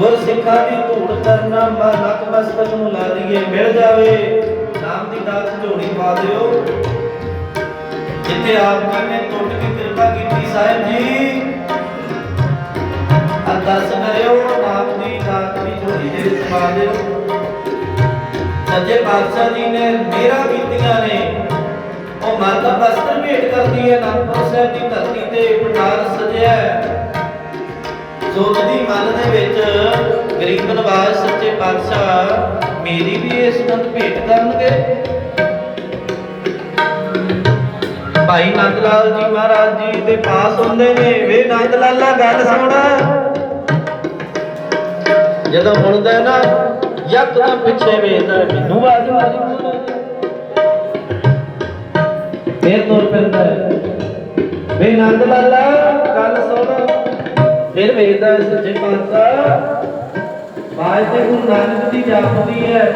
ਗੁਰ ਸਿੱਖਾਂ ਦੀ ਧੂੜ ਕਰਨਾ ਮਾ ਨਕ ਮਸਤਕ ਨੂੰ ਲਾ ਲਈਏ, ਮਿਲ ਜਾਵੇ। ਨਾਮ ਦੀ ਦਾਤ ਝੋਲੀ ਪਾ ਦਿਓ। ਜਿੱਥੇ ਆਪ ਨੇ ਟੁੱਟ ਕੇ ਕਿਰਪਾ ਕੀਤੀ ਸਾਹਿਬ ਜੀ। ਅਰਦਾਸ ਕਰਿਓ, ਨਾਮ ਦੀ ਦਾਤ ਦੀ ਝੋਲੀ ਦੇ ਵਿੱਚ ਪਾ ਦਿਓ। ਸੱਜੇ ਪਾਤਸ਼ਾਹ ਜੀ ਨੇ ਮੇਰਾ ਕੀਤੀਆਂ ਨੇ। ਮਾਤਾ ਬਸਤਰ ਭੇਟ ਕਰਦੀ ਹੈ ਅਨੰਦਪੁਰ ਸਾਹਿਬ ਦੀ ਧਰਤੀ ਤੇ ਪੰਡਾਲ ਸਜਿਆ ਹੈ। ਸੋਚਦੀ ਮਨ ਦੇ ਵਿੱਚ ਗਰੀਬ ਨਵਾਜ ਸੱਚੇ ਪਾਤਸ਼ਾਹ, ਮੇਰੀ ਵੀ ਇਸ ਨੰਦ ਭੇਟ ਕਰਨਗੇ। ਭਾਈ ਨੰਦ ਲਾਲ ਜੀ ਮਹਾਰਾਜ ਜੀ ਦੇ ਪਾਸ ਹੁੰਦੇ ਨੇ, ਵੇ ਨੰਦ ਲਾਲਾ ਗੱਲ ਸੁਣ। ਜਦੋਂ ਮੁੜਦਾ ਨਾ, ਯਕਦਮ ਪਿੱਛੇ ਵੇਖਦਾ ਮੈਨੂੰ ਆਵਾਜ਼ ਮਾਰੀ। ਫੇਰ ਤੁਰ ਪੈਂਦਾ ਹੈ। ਵੇ ਨੰਦ ਲਾਲਾ, ਗੱਲ ਸੁਣ। ਫਿਰ ਵੇਖਦਾ ਹੈ ਸੱਚੇ ਪਾਤਸ਼ਾਹ। ਬਾਜ ਤੇ ਗੁਰੂ ਨਾਨਕ ਦੀ ਜਾਪਦੀ ਹੈ।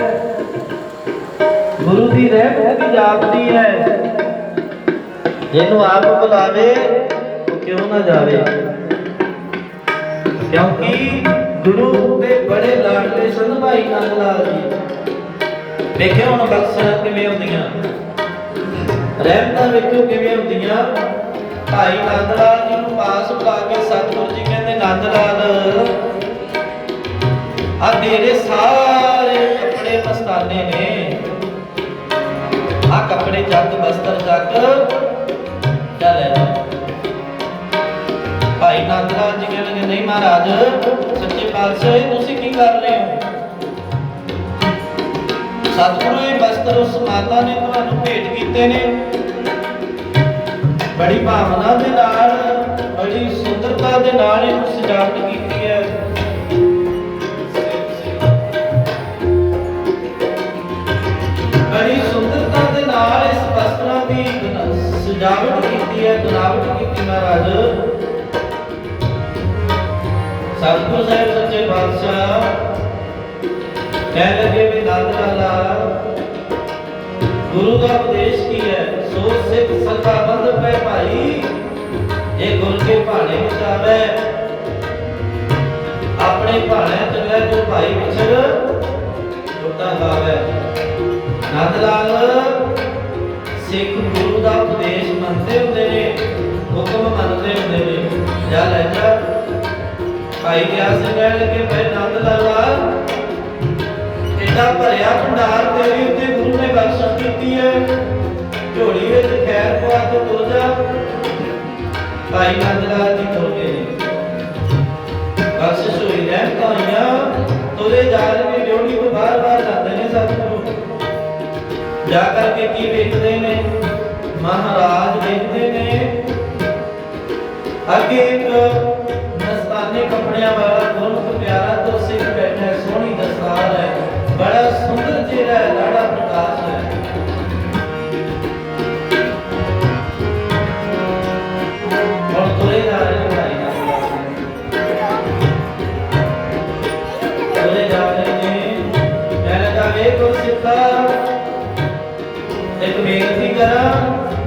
ਗੁਰੂ ਦੀ ਰਹਿਮਤ ਦੀ ਜਾਪਦੀ ਹੈ। ਜਿਹਨੂੰ ਆਪ ਬੁਲਾਵੇ, ਉਹ ਕਿਉਂ ਨਾ ਜਾਵੇ? ਕਿਉਂਕਿ ਗੁਰੂ ਦੇ ਬੜੇ ਲਾਡਲੇ ਸਨ ਭਾਈ ਨੰਦ ਲਾਲ ਜੀ। ਦੇਖਿਓ ਹੁਣ ਬਖਸ਼ਾਂ ਕਿਵੇਂ ਹੁੰਦੀਆਂ। ਰਹਿਮਤਾਂ ਵੇਖਿਓ ਕਿਵੇਂ ਹੁੰਦੀਆਂ। ਭਾਈ ਨੰਦ ਲਾਲ ਜੀ ਨੂੰ ਪਾਸ ਬੁਲਾ ਕੇ ਸਤਿਗੁਰੂ ਜੀ ਕਹਿੰਦੇ ਨੰਦ ਲਾਲ ਆ ਤੇਰੇ ਸਾਰੇ ਕੱਪੜੇ ਮਸਤਾਨੇ ਨੇ। ਆ ਕੱਪੜੇ ਚੱਕ ਬਸਤਰ ਜੱਗ, ਚੱਲ ਲੈ ਭਾਈ ਨੰਦ ਲਾਲ ਜੀ ਕਹਿੰਦੇ ਨਹੀਂ ਮਹਾਰਾਜ, ਸੱਚੇ ਪਾਤਸ਼ਾਹ ਤੁਸੀਂ ਕੀ ਕਰ ਰਹੇ ਹੋ? ਸਤਿਗੁਰੂ ਇਹ ਬਸਤਰ ਉਸ ਮਾਤਾ ਨੇ ਤੁਹਾਨੂੰ ਭੇਟ ਕੀਤੇ ਨੇ। ਬੜੀ ਭਾਵਨਾ ਦੇ ਨਾਲ, ਬੜੀ ਸੁੰਦਰਤਾ ਦੇ ਨਾਲ ਇਹਨੂੰ ਸਜਾਵਟ ਕੀਤੀ ਹੈ। ਬੜੀ ਸੁੰਦਰਤਾ ਦੇ ਨਾਲ ਇਸ ਵਸਤਰਾਂ ਦੀ ਸਜਾਵਟ ਕੀਤੀ ਹੈ, ਬਣਾਵਟ ਕੀਤੀ ਮਹਾਰਾਜ। ਸਤਿਗੁਰੂ ਸਾਹਿਬ ਸੱਚੇ ਪਾਤਸ਼ਾਹ ਕਹਿ ਲਗੇ ਵੀ ਨੰਦ ਲਾਲਾ। ਗੁਰੂ ਦਾ ਉਪਦੇਸ਼ ਕੀ ਹੈ? ਸੋ ਸਿੱਖ ਸਖਾ ਬੰਧ ਪੈ ਭਾਈ। ਇਹ ਗੁਰ ਕੇ ਭਾਣੇ ਵਿੱਚ ਆਵੇ ਆਪਣੇ ਭਾਣੇ ਚੱਲੇ ਜੋ ਭਾਈ ਵਿਛੜ ਟੁੱਟਾ ਗਾਵੇ ਨੰਦ ਲਾਲ, ਸਿੱਖ ਗੁਰੂ ਦਾ ਉਪਦੇਸ਼ ਮੰਨਦੇ ਹੁੰਦੇ ਨੇ, ਹੁਕਮ ਮੰਨਦੇ ਹੁੰਦੇ ਨੇ। ਜਾ ਲੈ ਜਾ। ਭਾਈ ਗਿਆ ਸੇ ਕਹਿ ਲਗੇ ਭਾਈ ਨੰਦ ਲਾਲਾ ਐਡਾ ਭਰਿਆ ਭੰਡਾਰ ਤੇਰੀ ਉੱਤੇ ਗੁਰੂ ਨੇ ਬਖਸ਼ਿਸ਼ ਕੀਤੀ ਹੈ। ਝੋਲੀ ਵਿੱਚ ਖੈਰ ਪਵਾ ਕੇ ਤੁਰ ਜਾ ਭਾਈ ਨੰਦ ਲਾਲ ਜੀ ਤੁਰ ਬਖਸ਼ਿਸ਼ ਹੋਈ ਰਹਿ ਕਾਇਆ ਤੁਰੇ ਜਾ ਰਹੇ ਡਿਉੜੀ ਤੋਂ ਬਾਹਰ ਬਾਹਰ ਜਾਂਦੇ ਨੇ ਸਤਿਗੁਰੂ ਜਾ ਕਰਕੇ ਕੀ ਵੇਖਦੇ ਨੇ? ਮਹਾਰਾਜ ਵੇਖਦੇ ਨੇ। ਅੱਗੇ तरह